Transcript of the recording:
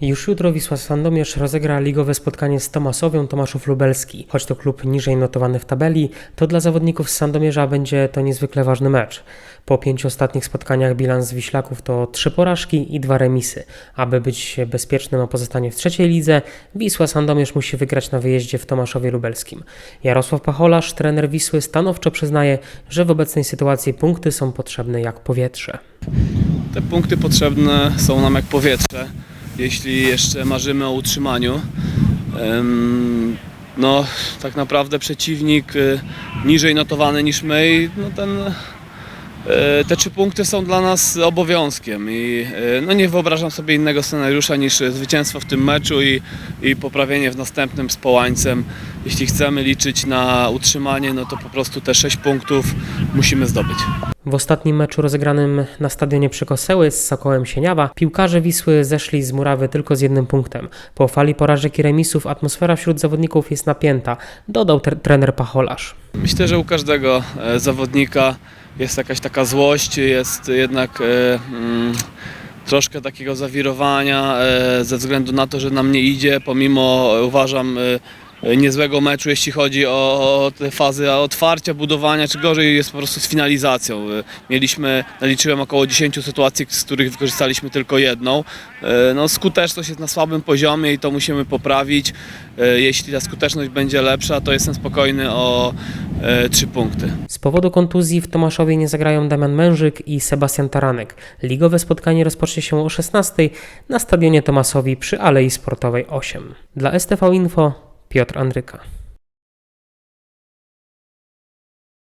Już jutro Wisła Sandomierz rozegra ligowe spotkanie z Tomasowią Tomaszów Lubelski. Choć to klub niżej notowany w tabeli, to dla zawodników z Sandomierza będzie to niezwykle ważny mecz. Po pięciu ostatnich spotkaniach bilans Wiślaków to trzy porażki i dwa remisy. Aby być bezpiecznym o pozostanie w trzeciej lidze, Wisła Sandomierz musi wygrać na wyjeździe w Tomaszowie Lubelskim. Jarosław Pacholarz, trener Wisły, stanowczo przyznaje, że w obecnej sytuacji punkty są potrzebne jak powietrze. Te punkty potrzebne są nam jak powietrze, jeśli jeszcze marzymy o utrzymaniu. No, tak naprawdę przeciwnik y, niżej notowany niż my, no ten, te trzy punkty są dla nas obowiązkiem i e, no nie wyobrażam sobie innego scenariusza niż zwycięstwo w tym meczu i, i poprawienie w następnym z Połańcem. Jeśli chcemy liczyć na utrzymanie, no to po prostu te sześć punktów musimy zdobyć. W ostatnim meczu rozegranym na stadionie przy Koseły z Sokołem Sieniawa piłkarze Wisły zeszli z murawy tylko z jednym punktem. Po fali porażek i remisów atmosfera wśród zawodników jest napięta, dodał tre- trener Pacholarz. Myślę, że u każdego e, zawodnika jest jakaś taka złość, jest jednak e, mm, troszkę takiego zawirowania e, ze względu na to, że nam nie idzie, pomimo e, uważam niezłego meczu, jeśli chodzi o, te fazy otwarcia, budowania, czy gorzej jest po prostu z finalizacją. E, Mieliśmy, naliczyłem około 10 sytuacji, z których wykorzystaliśmy tylko jedną. E, No, skuteczność jest na słabym poziomie i to musimy poprawić. E, Jeśli ta skuteczność będzie lepsza, to jestem spokojny o e, trzy punkty. Z powodu kontuzji w Tomaszowie nie zagrają Damian Mężyk i Sebastian Taranek. Ligowe spotkanie rozpocznie się o 16 na stadionie Tomasowi przy Alei Sportowej 8. Dla STV Info Piotr Andryka.